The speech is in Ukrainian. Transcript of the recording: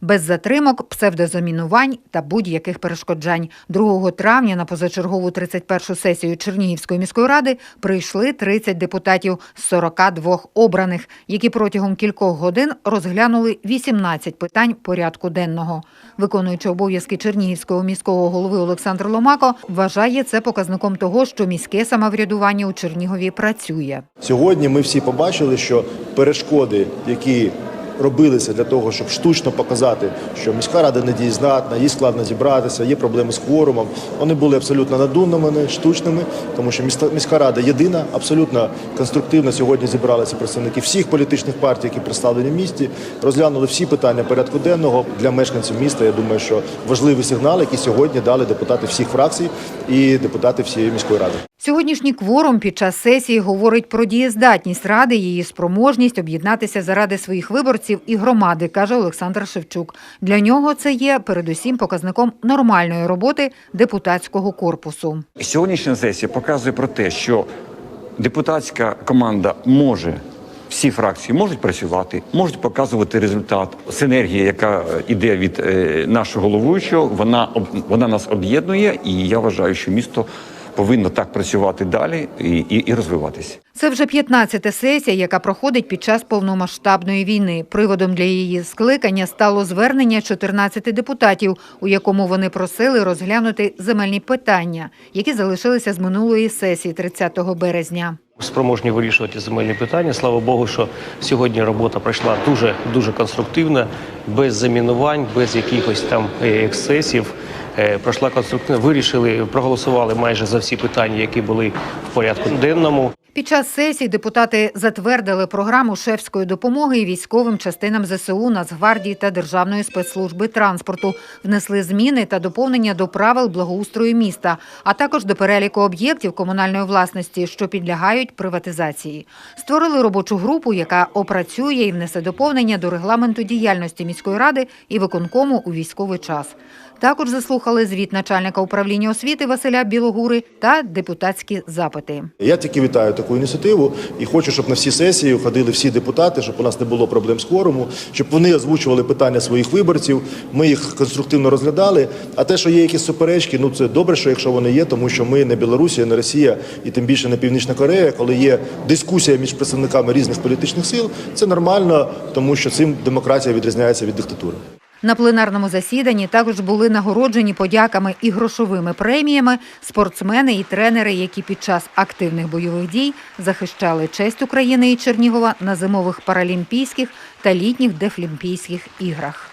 без затримок, псевдозамінувань та будь-яких перешкоджань. 2 травня на позачергову 31-шу сесію Чернігівської міської ради прийшли 30 депутатів з 42 обраних, які протягом кількох годин розглянули 18 питань порядку денного. Виконуючи обов'язки Чернігівського міського голови Олександр Ломако вважає це показником того, що міське самоврядування у Чернігові працює. Сьогодні ми всі побачили, що перешкоди, які робилися для того, щоб штучно показати, що міська рада недієздатна, їй складно зібратися, є проблеми з кворумом. Вони були абсолютно надуманими, штучними, тому що міська рада єдина, абсолютно конструктивно сьогодні зібралися представники всіх політичних партій, які представлені в місті, розглянули всі питання порядку денного для мешканців міста. Я думаю, що важливий сигнал, який сьогодні дали депутати всіх фракцій і депутати всієї міської ради. Сьогоднішній кворум під час сесії говорить про дієздатність ради, її спроможність об'єднатися заради своїх виборців і громади, каже Олександр Шевчук. Для нього це є передусім показником нормальної роботи депутатського корпусу. Сьогоднішня сесія показує про те, що депутатська команда може. Всі фракції можуть працювати, можуть показувати результат. Синергія, яка йде від е, нашого головуючого, вона вона нас об'єднує, і я вважаю, що місто повинно так працювати далі і, і, і розвиватися. Це вже 15-та сесія, яка проходить під час повномасштабної війни. Приводом для її скликання стало звернення 14 депутатів, у якому вони просили розглянути земельні питання, які залишилися з минулої сесії 30 березня. Спроможні вирішувати земельні питання. Слава Богу, що сьогодні робота пройшла дуже дуже конструктивно, без замінувань, без якихось там е, ексцесів. Е, Пройшла конструктивно. Вирішили, проголосували майже за всі питання, які були в порядку денному. Під час сесії депутати затвердили програму шефської допомоги військовим частинам ЗСУ, Нацгвардії та Державної спецслужби транспорту, внесли зміни та доповнення до правил благоустрою міста, а також до переліку об'єктів комунальної власності, що підлягають приватизації. Створили робочу групу, яка опрацює і внесе доповнення до регламенту діяльності міської ради і виконкому у військовий час. Також заслухали звіт начальника управління освіти Василя Білогури та депутатські запити. Я тільки вітаю таку ініціативу і хочу, щоб на всі сесії ходили всі депутати, щоб у нас не було проблем з кворуму, щоб вони озвучували питання своїх виборців. Ми їх конструктивно розглядали. А те, що є якісь суперечки, ну це добре, що якщо вони є, тому що ми не Білорусія, не Росія і тим більше не Північна Корея, коли є дискусія між представниками різних політичних сил, це нормально, тому що цим демократія відрізняється від диктатури. На пленарному засіданні також були нагороджені подяками і грошовими преміями спортсмени і тренери, які під час активних бойових дій захищали честь України і Чернігова на зимових паралімпійських та літніх дефлімпійських іграх.